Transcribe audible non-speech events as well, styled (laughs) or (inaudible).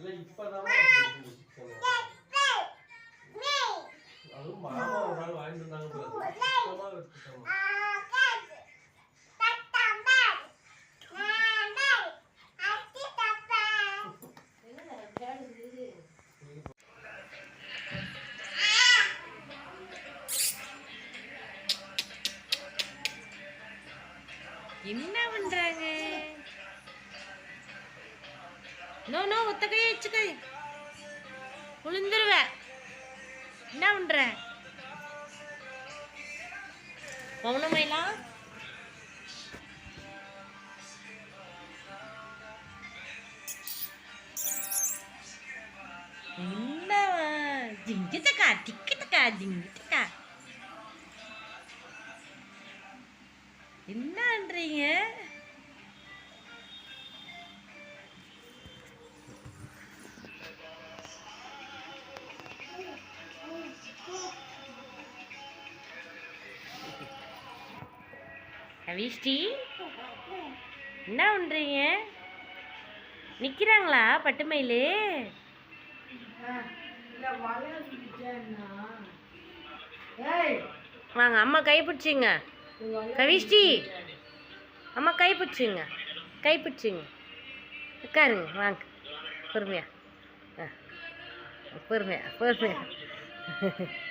இல்லை இப்பதான் அதுவும் மாமா ஒரு நாள் வாங்கிட்டு வந்தாங்க என்ன பண்றாங்க? நோ நோ ஒத்த கை வச்சுக்கை. விழுந்துருவ என்ன பண்ற? மௌனமைலாம் என்ன ஜிங்கிட்டக்கா டிக்கிட்டக்கா ஜிங்கிட்டக்கா. என்னன்றீங்க கவிஷ்டி என்ன பண்ணுறீங்க நிற்கிறாங்களா பட்டுமயிலு? வாங்க அம்மா கை பிடிச்சிங்க. கவிஷ்டி அம்மா கை பிடிச்சிங்க. கை பிடிச்சிங்க. உட்காருங்க வாங்க. பொறுமையா. ஆ பொறுமையா பொறுமையா. (laughs)